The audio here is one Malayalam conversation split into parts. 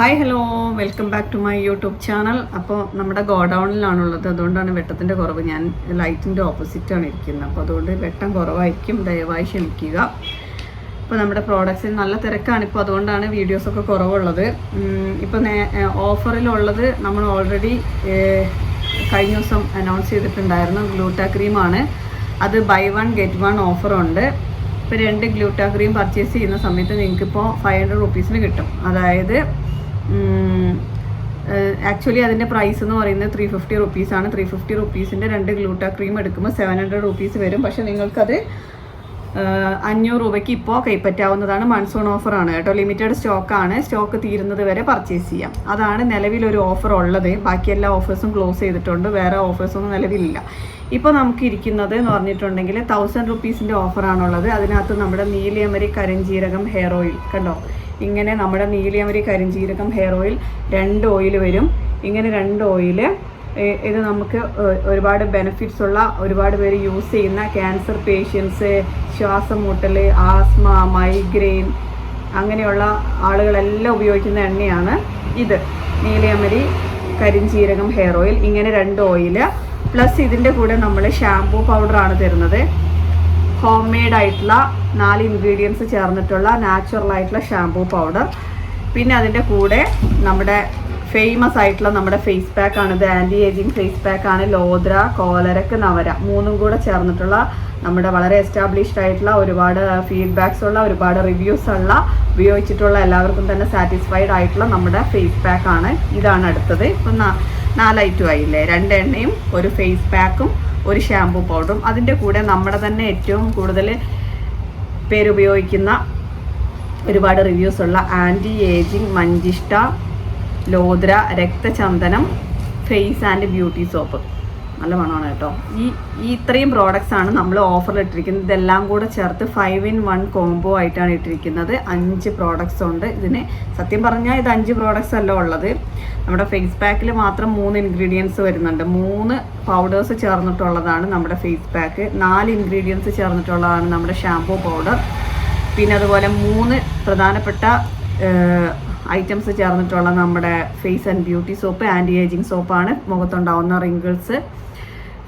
Hi hello. Welcome back to my YouTube channel. അപ്പോൾ നമ്മുടെ ഗോഡൗണിലാണുള്ളത്. അതുകൊണ്ടാണ് വെട്ടത്തിന്റെ കുറവ്. ഞാൻ ലൈറ്റിന്റെ ഓപ്പോസിറ്റാണ് ഇരിക്കുന്നത്. അപ്പോൾ അതുകൊണ്ട് വെട്ടം കുറവായിരിക്കും. ദയവായി ക്ഷമിക്കുക. ഇപ്പോൾ നമ്മുടെ പ്രോഡക്റ്റ്സിന് നല്ല തിരക്കാണ്. ഇപ്പോൾ അതുകൊണ്ടാണ് വീഡിയോസൊക്കെ കുറവുള്ളത്. ഇപ്പോൾ ഓഫറിലുള്ളത് നമ്മൾ ഓൾറെഡി കഴിഞ്ഞ ദിവസം അനൗൺസ് ചെയ്തിട്ടുണ്ടായിരുന്നു. ഗ്ലൂട്ടാ ക്രീമാണ് അത് ബൈ വൺ ഗെറ്റ് വൺ ഓഫറുണ്ട് ഇപ്പോൾ രണ്ട് ഗ്ലൂട്ടാ ക്രീം പർച്ചേസ് ചെയ്യുന്ന സമയത്ത് നിങ്ങൾക്കിപ്പോൾ ഫൈവ് ഹൺഡ്രഡ് റുപ്പീസിന് കിട്ടും. അതായത് ആക്ച്വലി അതിന്റെ പ്രൈസ് എന്ന് പറയുന്നത് ത്രീ ഫിഫ്റ്റി റുപ്പീസാണ് ത്രീ ഫിഫ്റ്റി റുപ്പീസിന്റെ രണ്ട് ഗ്ലൂട്ടാ ക്രീം എടുക്കുമ്പോൾ സെവൻ ഹൺഡ്രഡ് റുപ്പീസ് വരും. പക്ഷേ നിങ്ങൾക്കത് അഞ്ഞൂറ് രൂപയ്ക്ക് ഇപ്പോൾ കൈപ്പറ്റാവുന്നതാണ് മൺസൂൺ ഓഫറാണ് കേട്ടോ. ലിമിറ്റഡ് സ്റ്റോക്കാണ് സ്റ്റോക്ക് തീരുന്നത് വരെ പർച്ചേസ് ചെയ്യാം. അതാണ് നിലവിലൊരു ഓഫർ ഉള്ളത്. ബാക്കി എല്ലാ ഓഫേഴ്സും ക്ലോസ് ചെയ്തിട്ടുണ്ട്. വേറെ ഓഫേഴ്സൊന്നും നിലവിലില്ല. ഇപ്പോൾ നമുക്ക് ഇരിക്കുന്നത് എന്ന് പറഞ്ഞിട്ടുണ്ടെങ്കിൽ തൗസൻഡ് റുപ്പീസിന്റെ ഓഫറാണുള്ളത് അതിനകത്ത് നമ്മുടെ നീലയമരി കരഞ്ചീരകം ഹെയർ ഓയിൽ കണ്ടോ? ഇങ്ങനെ നമ്മുടെ നീലിയമരി കരിഞ്ചീരകം ഹെയർ ഓയിൽ രണ്ട് ഓയിൽ വരും. ഇങ്ങനെ രണ്ട് ഓയിൽ ഇത് നമുക്ക് ഒരുപാട് ബെനിഫിറ്റ്സ് ഉള്ള ഒരുപാട് പേര് യൂസ് ചെയ്യുന്ന ക്യാൻസർ പേഷ്യൻസ് ശ്വാസം മുട്ടൽ ആസ്മ മൈഗ്രെയിൻ അങ്ങനെയുള്ള ആളുകളെല്ലാം ഉപയോഗിക്കുന്ന എണ്ണയാണ് ഇത്. നീലയമരി കരിഞ്ചീരകം ഹെയർ ഓയിൽ ഇങ്ങനെ രണ്ട് ഓയിൽ പ്ലസ് ഇതിന്റെ കൂടെ നമ്മൾ ഷാംപൂ പൗഡറാണ് തരുന്നത്. ഹോം മെയ്ഡ് ആയിട്ടുള്ള നാല് ഇൻഗ്രീഡിയൻസ് ചേർന്നിട്ടുള്ള നാച്ചുറൽ ആയിട്ടുള്ള ഷാംപൂ പൗഡർ പിന്നെ അതിന്റെ കൂടെ നമ്മുടെ ഫേമസ് ആയിട്ടുള്ള നമ്മുടെ ഫേസ് പാക്ക് ആണ്. ഇത് ആന്റി ഏജിങ് ഫേസ് പാക്ക് ആണ്. ലോദ്ര കോലരക്ക് നവര മൂന്നും കൂടെ ചേർന്നിട്ടുള്ള നമ്മുടെ വളരെ എസ്റ്റാബ്ലിഷ്ഡ് ആയിട്ടുള്ള ഒരുപാട് ഫീഡ്ബാക്സ് ഉള്ള ഒരുപാട് റിവ്യൂസ് ഉള്ള ഉപയോഗിച്ചിട്ടുള്ള എല്ലാവർക്കും തന്നെ സാറ്റിസ്ഫൈഡ് ആയിട്ടുള്ള നമ്മുടെ ഫേസ് പാക്ക് ആണ്. ഇതാണ് അടുത്തത്. ഇപ്പം നാലായിട്ടും ആയില്ലേ? രണ്ട് എണ്ണയും ഒരു ഫേസ് പാക്കും ഒരു ഷാംപൂ പൗഡറും അതിന്റെ കൂടെ നമ്മുടെ തന്നെ ഏറ്റവും കൂടുതൽ പേരുപയോഗിക്കുന്ന ഒരുപാട് റിവ്യൂസ് ഉള്ള ആന്റി ഏജിങ് മഞ്ചിഷ്ട ലോദ്ര രക്തചന്ദനം ഫേസ് ആൻഡ് ബ്യൂട്ടി സോപ്പ് നല്ല മണമാണ് കേട്ടോ. ഈ ഈ ഇത്രയും പ്രോഡക്റ്റ്സ് ആണ് നമ്മൾ ഓഫറിൽ ഇട്ടിരിക്കുന്നത്. ഇതെല്ലാം കൂടെ ചേർത്ത് ഫൈവ് ഇൻ വൺ കോംബോ ആയിട്ടാണ് ഇട്ടിരിക്കുന്നത്. അഞ്ച് പ്രോഡക്റ്റ്സ് ഉണ്ട്. ഇതിന് സത്യം പറഞ്ഞാൽ ഇത് അഞ്ച് പ്രോഡക്റ്റ്സ് അല്ല ഉള്ളത്. നമ്മുടെ ഫേസ് പാക്കിൽ മാത്രം മൂന്ന് ഇൻഗ്രീഡിയൻസ് വരുന്നുണ്ട്. മൂന്ന് പൗഡേഴ്സ് ചേർന്നിട്ടുള്ളതാണ് നമ്മുടെ ഫേസ് പാക്ക് നാല് ഇൻഗ്രീഡിയൻസ് ചേർന്നിട്ടുള്ളതാണ് നമ്മുടെ ഷാംപൂ പൗഡർ പിന്നെ അതുപോലെ മൂന്ന് പ്രധാനപ്പെട്ട ഐറ്റംസ് ചേർന്നിട്ടുള്ള നമ്മുടെ face and beauty soap anti ageing സോപ്പാണ് മുഖത്തുണ്ടാവുന്ന റിങ്കിൾസ്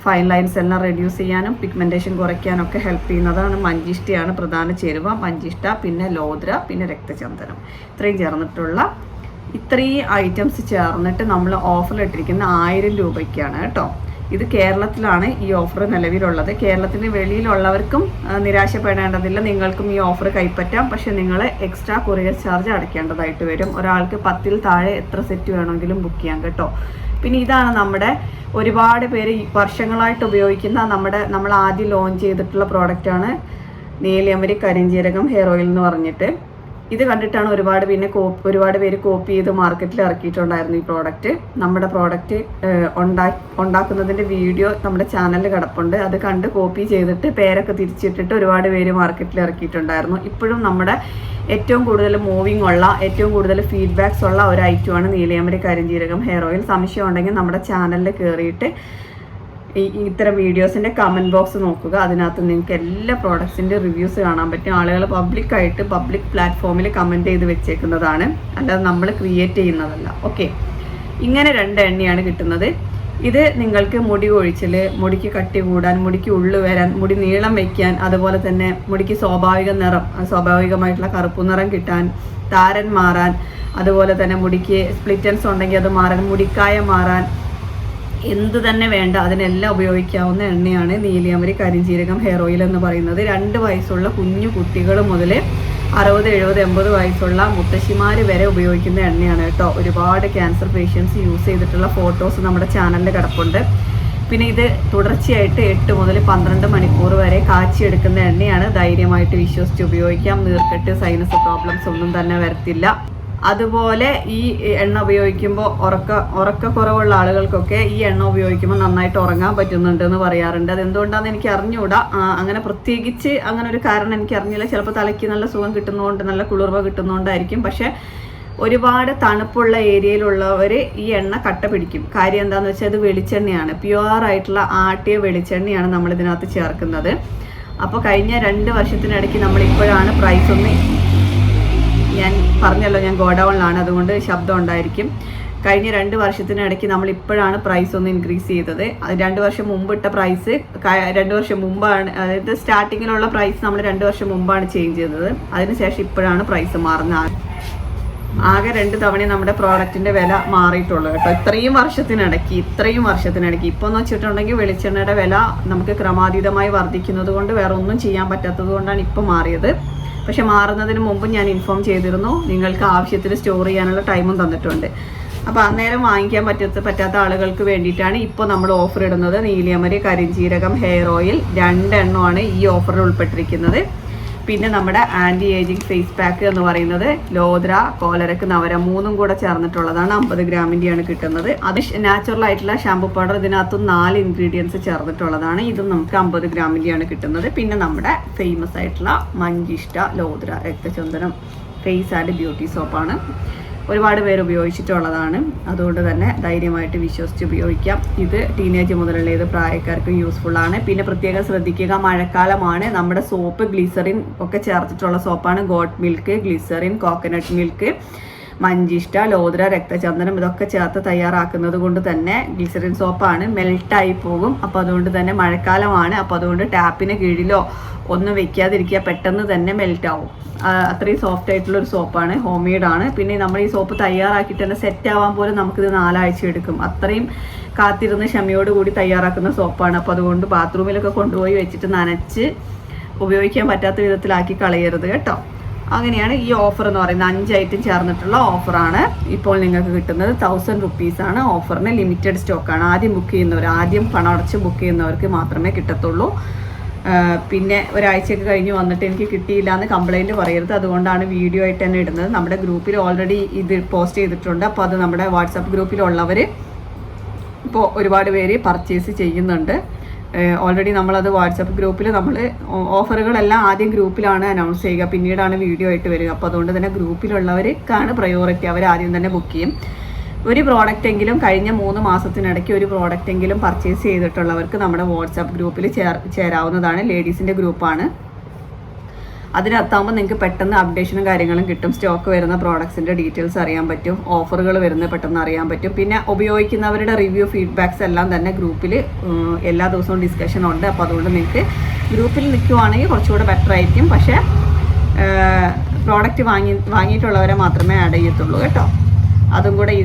ഫൈൻ ലൈൻസ് എല്ലാം റെഡ്യൂസ് ചെയ്യാനും പിഗ്മെന്റേഷൻ കുറയ്ക്കാനൊക്കെ ഹെൽപ്പ് ചെയ്യുന്നതാണ് മഞ്ചിഷ്ടയാണ് പ്രധാന ചേരുവ. മഞ്ചിഷ്ട പിന്നെ ലോദ്ര പിന്നെ രക്തചന്ദനം. ഇത്രയും ചേർന്നിട്ടുള്ള ഇത്രയും ഐറ്റംസ് ചേർന്നിട്ട് നമ്മൾ ഓഫറിലിട്ടിരിക്കുന്ന ആയിരം രൂപയ്ക്കാണ് കേട്ടോ. ഇത് കേരളത്തിലാണ് ഈ ഓഫർ നിലവിലുള്ളത്. കേരളത്തിന് വെളിയിലുള്ളവർക്കും നിരാശപ്പെടേണ്ടതില്ല. നിങ്ങൾക്കും ഈ ഓഫർ കൈപ്പറ്റാം. പക്ഷെ നിങ്ങൾ എക്സ്ട്രാ കൊറിയർ ചാർജ് അടയ്ക്കേണ്ടതായിട്ട് വരും. ഒരാൾക്ക് പത്തിൽ താഴെ എത്ര സെറ്റ് വേണമെങ്കിലും ബുക്ക് ചെയ്യാം കേട്ടോ. പിന്നെ ഇതാണ് നമ്മുടെ ഒരുപാട് പേര് വർഷങ്ങളായിട്ട് ഉപയോഗിക്കുന്ന നമ്മുടെ നമ്മൾ ആദ്യം ലോഞ്ച് ചെയ്തിട്ടുള്ള പ്രോഡക്റ്റാണ് നീലിയമരി കരിഞ്ചീരകം ഹെയർ ഓയിൽ എന്ന് പറഞ്ഞിട്ട്. ഇത് കണ്ടിട്ടാണ് ഒരുപാട് പിന്നെ കോപ്പി ഒരുപാട് പേര് കോപ്പി ചെയ്ത് മാർക്കറ്റിൽ ഇറക്കിയിട്ടുണ്ടായിരുന്നു ഈ പ്രോഡക്റ്റ് നമ്മുടെ പ്രോഡക്റ്റ് ഉണ്ടാ ഉണ്ടാക്കുന്നതിന്റെ വീഡിയോ നമ്മുടെ ചാനലിൽ കിടപ്പുണ്ട്. അത് കണ്ട് കോപ്പി ചെയ്തിട്ട് പേരൊക്കെ തിരിച്ചിട്ടിട്ട് ഒരുപാട് പേര് മാർക്കറ്റിൽ ഇറക്കിയിട്ടുണ്ടായിരുന്നു. ഇപ്പോഴും നമ്മുടെ ഏറ്റവും കൂടുതൽ മൂവിങ് ഉള്ള ഏറ്റവും കൂടുതൽ ഫീഡ്ബാക്സ് ഉള്ള ഒരു ഐറ്റമാണ് നീലയമരി കരിഞ്ചീരകം ഹെയർ ഓയിൽ സംശയം ഉണ്ടെങ്കിൽ നമ്മുടെ ചാനലിൽ കയറിയിട്ട് ഇത്തരം വീഡിയോസിന്റെ കമന്റ് ബോക്സ് നോക്കുക. അതിനകത്ത് നിങ്ങൾക്ക് എല്ലാ പ്രോഡക്ട്സിന്റെ റിവ്യൂസ് കാണാൻ പറ്റും. ആളുകൾ പബ്ലിക്കായിട്ട് പബ്ലിക് പ്ലാറ്റ്ഫോമിൽ കമന്റ് ചെയ്ത് വെച്ചേക്കുന്നതാണ്. അല്ലാതെ നമ്മൾ ക്രിയേറ്റ് ചെയ്യുന്നതല്ല. ഓക്കെ ഇങ്ങനെ രണ്ട് എണ്ണയാണ് കിട്ടുന്നത്. ഇത് നിങ്ങൾക്ക് മുടി ഒഴിച്ചിൽ മുടിക്ക് കട്ടി കൂടാൻ മുടിക്ക് ഉള്ളു വരാൻ മുടി നീളം വയ്ക്കാൻ അതുപോലെ തന്നെ മുടിക്ക് സ്വാഭാവിക നിറം സ്വാഭാവികമായിട്ടുള്ള കറുപ്പ് നിറം കിട്ടാൻ താരൻ മാറാൻ അതുപോലെ തന്നെ മുടിക്ക് സ്പ്ലിറ്റൻസ് ഉണ്ടെങ്കിൽ അത് മാറാൻ മുടിക്കായ മാറാൻ എന്ത് തന്നെ വേണ്ട അതിനെല്ലാം ഉപയോഗിക്കാവുന്ന എണ്ണയാണ് നീലിയമരി കരിഞ്ചീരകം ഹെയർ ഓയിൽ എന്ന് പറയുന്നത്. രണ്ട് വയസ്സുള്ള കുഞ്ഞു കുട്ടികൾ മുതൽ അറുപത് എഴുപത് എൺപത് വയസ്സുള്ള മുത്തശ്ശിമാർ വരെ ഉപയോഗിക്കുന്ന എണ്ണയാണ് കേട്ടോ. ഒരുപാട് ക്യാൻസർ പേഷ്യൻസ് യൂസ് ചെയ്തിട്ടുള്ള ഫോട്ടോസ് നമ്മുടെ ചാനലിൽ കിടപ്പുണ്ട്. പിന്നെ ഇത് തുടർച്ചയായിട്ട് എട്ട് മുതൽ പന്ത്രണ്ട് മണിക്കൂർ വരെ കാച്ചിയെടുക്കുന്ന എണ്ണയാണ്. ധൈര്യമായിട്ട് വിശ്വസിച്ച് ഉപയോഗിക്കാം. നീർക്കെട്ട് സൈനസ് പ്രോബ്ലംസ് ഒന്നും തന്നെ വരത്തില്ല. അതുപോലെ ഈ എണ്ണ ഉപയോഗിക്കുമ്പോൾ ഉറക്ക ഉറക്കക്കുറവുള്ള ആളുകൾക്കൊക്കെ ഈ എണ്ണ ഉപയോഗിക്കുമ്പോൾ നന്നായിട്ട് ഉറങ്ങാൻ പറ്റുന്നുണ്ട് എന്ന് പറയാറുണ്ട്. അതെന്തുകൊണ്ടാണെന്ന് എനിക്ക് അറിഞ്ഞുകൂടാ അങ്ങനെ പ്രത്യേകിച്ച് അങ്ങനെ ഒരു കാരണം എനിക്ക് അറിഞ്ഞില്ല ചിലപ്പോൾ തലയ്ക്ക് നല്ല സുഖം കിട്ടുന്നതുകൊണ്ട് നല്ല കുളിർവ കിട്ടുന്നതുകൊണ്ടായിരിക്കും പക്ഷേ ഒരുപാട് തണുപ്പുള്ള ഏരിയയിലുള്ളവർ ഈ എണ്ണ കട്ട പിടിക്കും. കാര്യം എന്താണെന്ന് വെച്ചാൽ ഇത് വെളിച്ചെണ്ണയാണ്. പ്യുവർ ആയിട്ടുള്ള ആട്ടിയ വെളിച്ചെണ്ണയാണ് നമ്മൾ ഇതിനകത്ത് ചേർക്കുന്നത്. അപ്പോൾ കഴിഞ്ഞ രണ്ട് വർഷത്തിനിടയ്ക്ക് നമ്മൾ ഇപ്പോഴാണ് പ്രൈസ് ഒന്ന് ഞാൻ പറഞ്ഞല്ലോ ഞാൻ ഗോഡൗണിലാണ് അതുകൊണ്ട് ശബ്ദം ഉണ്ടായിരിക്കും. കഴിഞ്ഞ രണ്ട് വർഷത്തിനിടയ്ക്ക് നമ്മൾ ഇപ്പോഴാണ് പ്രൈസ് ഒന്ന് ഇൻക്രീസ് ചെയ്തത്. രണ്ട് വർഷം മുമ്പ് ഇട്ട പ്രൈസ് രണ്ട് വർഷം മുമ്പാണ് അതായത് സ്റ്റാർട്ടിങ്ങിലുള്ള പ്രൈസ് നമ്മൾ രണ്ട് വർഷം മുമ്പാണ് ചേഞ്ച് ചെയ്തത്. അതിനുശേഷം ഇപ്പോഴാണ് പ്രൈസ് മാറുന്നത്. ആകെ രണ്ട് തവണ നമ്മുടെ പ്രോഡക്റ്റിന്റെ വില മാറിയിട്ടുള്ളൂ കേട്ടോ. ഇത്രയും വർഷത്തിനിടയ്ക്ക് ഇത്രയും വർഷത്തിനിടയ്ക്ക്. ഇപ്പൊ എന്ന് വെച്ചിട്ടുണ്ടെങ്കിൽ വെളിച്ചെണ്ണയുടെ വില നമുക്ക് ക്രമാതീതമായി വർദ്ധിക്കുന്നത് കൊണ്ട് വേറെ ഒന്നും ചെയ്യാൻ പറ്റാത്തത് കൊണ്ടാണ് മാറിയത്. പക്ഷെ മാറുന്നതിന് മുമ്പ് ഞാൻ ഇൻഫോം ചെയ്തിരുന്നു. നിങ്ങൾക്ക് ആവശ്യത്തിന് സ്റ്റോർ ചെയ്യാനുള്ള ടൈമും തന്നിട്ടുണ്ട്. അപ്പോൾ അന്നേരം വാങ്ങിക്കാൻ പറ്റാത്ത പറ്റാത്ത ആളുകൾക്ക് വേണ്ടിയിട്ടാണ് ഇപ്പോൾ നമ്മൾ ഓഫർ ഇടുന്നത്. നീലിയമരി കരിഞ്ചീരകം ഹെയർ ഓയിൽ രണ്ടെണ്ണമാണ് ഈ ഓഫറിൽ ഉൾപ്പെട്ടിരിക്കുന്നത്. പിന്നെ നമ്മുടെ ആന്റി ഏജിങ് ഫേസ് പാക്ക് എന്ന് പറയുന്നത് ലോദ്ര കോലരക്ക് നവര മൂന്നും കൂടെ ചേർന്നിട്ടുള്ളതാണ് അമ്പത് ഗ്രാമിന്റെയാണ് കിട്ടുന്നത്. അത് നാച്ചുറൽ ആയിട്ടുള്ള ഷാമ്പു പൗഡർ ഇതിനകത്തും നാല് ഇൻഗ്രീഡിയൻസ് ചേർന്നിട്ടുള്ളതാണ്. ഇതും നമുക്ക് അമ്പത് ഗ്രാമിന്റെയാണ് കിട്ടുന്നത്. പിന്നെ നമ്മുടെ ഫേമസ് ആയിട്ടുള്ള മഞ്ചിഷ്ട ലോദ്ര രക്തചന്ദനം ഫേസ് ആൻഡ് ബ്യൂട്ടി സോപ്പാണ് ഒരുപാട് പേര് ഉപയോഗിച്ചിട്ടുള്ളതാണ്. അതുകൊണ്ട് തന്നെ ധൈര്യമായിട്ട് വിശ്വസിച്ച് ഉപയോഗിക്കാം. ഇത് ടീനേജ് മുതലുള്ള ഏത് പ്രായക്കാർക്കും യൂസ്ഫുൾ ആണ്. പിന്നെ പ്രത്യേകം ശ്രദ്ധിക്കുക മഴക്കാലമാണ്. നമ്മുടെ സോപ്പ് ഗ്ലിസറിൻ ഒക്കെ ചേർത്തിട്ടുള്ള സോപ്പാണ് goat milk glycerin coconut milk മഞ്ചിഷ്ട lodhra രക്തചന്ദനം ഇതൊക്കെ ചേർത്ത് തയ്യാറാക്കുന്നത് കൊണ്ട് തന്നെ ഗ്ലിസറിൻ സോപ്പാണ് മെൽട്ടായി പോകും. അപ്പോൾ അതുകൊണ്ട് തന്നെ മഴക്കാലമാണ്. അപ്പോൾ അതുകൊണ്ട് ടാപ്പിന് കീഴിലോ ഒന്നും വെക്കാതിരിക്കുക പെട്ടെന്ന് തന്നെ മെൽറ്റ് ആവും ആ, അത്രയും സോഫ്റ്റ് ആയിട്ടുള്ള ഒരു സോപ്പാണ്. ഹോം ആണ്. പിന്നെ നമ്മൾ ഈ സോപ്പ് തയ്യാറാക്കിയിട്ട് തന്നെ സെറ്റ് ആവാൻ പോലും നമുക്കിത് നാലാഴ്ച എടുക്കും. അത്രയും കാത്തിരുന്ന് ക്ഷമയോട് കൂടി തയ്യാറാക്കുന്ന സോപ്പാണ്. അപ്പോൾ അതുകൊണ്ട് ബാത്റൂമിലൊക്കെ കൊണ്ടുപോയി വെച്ചിട്ട് നനച്ച് ഉപയോഗിക്കാൻ പറ്റാത്ത വിധത്തിലാക്കി കളയരുത് കേട്ടോ. അങ്ങനെയാണ് ഈ ഓഫർ എന്ന് പറയുന്നത്. അഞ്ച് ഐറ്റം ചേർന്നിട്ടുള്ള ഓഫറാണ് ഇപ്പോൾ നിങ്ങൾക്ക് കിട്ടുന്നത് തൗസൻഡ് റുപ്പീസാണ് ഓഫറിന് ലിമിറ്റഡ് സ്റ്റോക്കാണ് ആദ്യം ബുക്ക് ചെയ്യുന്നവർ ആദ്യം പണം അടച്ച് ബുക്ക് ചെയ്യുന്നവർക്ക് മാത്രമേ കിട്ടത്തുള്ളൂ. പിന്നെ ഒരാഴ്ചയൊക്കെ കഴിഞ്ഞ് വന്നിട്ട് എനിക്ക് കിട്ടിയില്ല എന്ന് കംപ്ലൈന്റ് പറയരുത്. അതുകൊണ്ടാണ് വീഡിയോ ആയിട്ട് തന്നെ ഇടുന്നത്. നമ്മുടെ ഗ്രൂപ്പിൽ ഓൾറെഡി ഇത് പോസ്റ്റ് ചെയ്തിട്ടുണ്ട്. അപ്പോൾ അത് നമ്മുടെ വാട്സാപ്പ് ഗ്രൂപ്പിലുള്ളവർ ഇപ്പോൾ ഒരുപാട് പേര് പർച്ചേസ് ചെയ്യുന്നുണ്ട്. ഓൾറെഡി നമ്മളത് വാട്സപ്പ് ഗ്രൂപ്പിൽ നമ്മൾ ഓഫറുകളെല്ലാം ആദ്യം ഗ്രൂപ്പിലാണ് അനൗൺസ് ചെയ്യുക. പിന്നീടാണ് വീഡിയോ ആയിട്ട് വരിക. അപ്പോൾ അതുകൊണ്ട് തന്നെ ഗ്രൂപ്പിലുള്ളവർക്കാണ് പ്രയോറിറ്റി അവർ ആദ്യം തന്നെ ബുക്ക് ചെയ്യും. ഒരു പ്രോഡക്റ്റ് എങ്കിലും കഴിഞ്ഞ മൂന്ന് മാസത്തിനിടയ്ക്ക് ഒരു പ്രോഡക്റ്റ് എങ്കിലും പർച്ചേസ് ചെയ്തിട്ടുള്ളവർക്ക് നമ്മുടെ വാട്സാപ്പ് ഗ്രൂപ്പിൽ ചേർ ചേരാവുന്നതാണ്. ലേഡീസിന്റെ ഗ്രൂപ്പാണ്. അതിനകത്താകുമ്പോൾ നിങ്ങൾക്ക് പെട്ടെന്ന് അപ്ഡേഷനും കാര്യങ്ങളും കിട്ടും. സ്റ്റോക്ക് വരുന്ന പ്രോഡക്ട്സിന്റെ ഡീറ്റെയിൽസ് അറിയാൻ പറ്റും. ഓഫറുകൾ വരുന്നത് പെട്ടെന്ന് അറിയാൻ പറ്റും. പിന്നെ ഉപയോഗിക്കുന്നവരുടെ റിവ്യൂ ഫീഡ്ബാക്സ് എല്ലാം തന്നെ ഗ്രൂപ്പിൽ എല്ലാ ദിവസവും ഡിസ്കഷൻ ഉണ്ട്. അപ്പോൾ അതുകൊണ്ട് നിങ്ങൾക്ക് ഗ്രൂപ്പിൽ നിൽക്കുവാണെങ്കിൽ കുറച്ചുകൂടെ ബെറ്റർ ആയിരിക്കും. പക്ഷേ പ്രോഡക്റ്റ് വാങ്ങി വാങ്ങിയിട്ടുള്ളവരെ മാത്രമേ ആഡ് ചെയ്യത്തുള്ളൂ. കേട്ടോ? അതും കൂടെ ഈ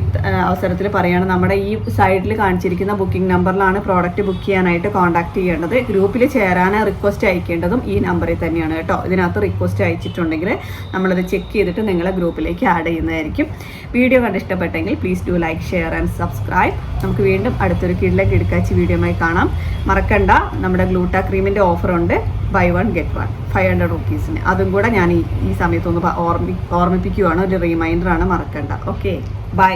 അവസരത്തിൽ പറയുകയാണ് നമ്മുടെ ഈ സൈഡിൽ കാണിച്ചിരിക്കുന്ന ബുക്കിംഗ് നമ്പറിലാണ് പ്രോഡക്റ്റ് ബുക്ക് ചെയ്യാനായിട്ട് കോൺടാക്ട് ചെയ്യേണ്ടത്. ഗ്രൂപ്പിൽ ചേരാൻ റിക്വസ്റ്റ് അയക്കേണ്ടതും ഈ നമ്പറിൽ തന്നെയാണ് കേട്ടോ. ഇതിനകത്ത് റിക്വസ്റ്റ് അയച്ചിട്ടുണ്ടെങ്കിൽ നമ്മളത് ചെക്ക് ചെയ്തിട്ട് നിങ്ങളെ ഗ്രൂപ്പിലേക്ക് ആഡ് ചെയ്യുന്നതായിരിക്കും. വീഡിയോ കണ്ട് ഇഷ്ടപ്പെട്ടെങ്കിൽ please do like share and subscribe നമുക്ക് വീണ്ടും അടുത്തൊരു കീഴിലേക്ക് എടുക്കാച്ച് വീഡിയോയുമായി കാണാം. മറക്കണ്ട നമ്മുടെ ഗ്ലൂട്ടാ ക്രീമിന്റെ ഓഫറുണ്ട് buy one get one five hundred റുപ്പീസിന് അതും കൂടെ ഞാൻ ഈ ഈ സമയത്തൊന്ന് ഓർമ്മി ഓർമ്മിപ്പിക്കുവാണ്. ഒരു റിമൈൻഡർ ആണ് മറക്കണ്ട. Okay bye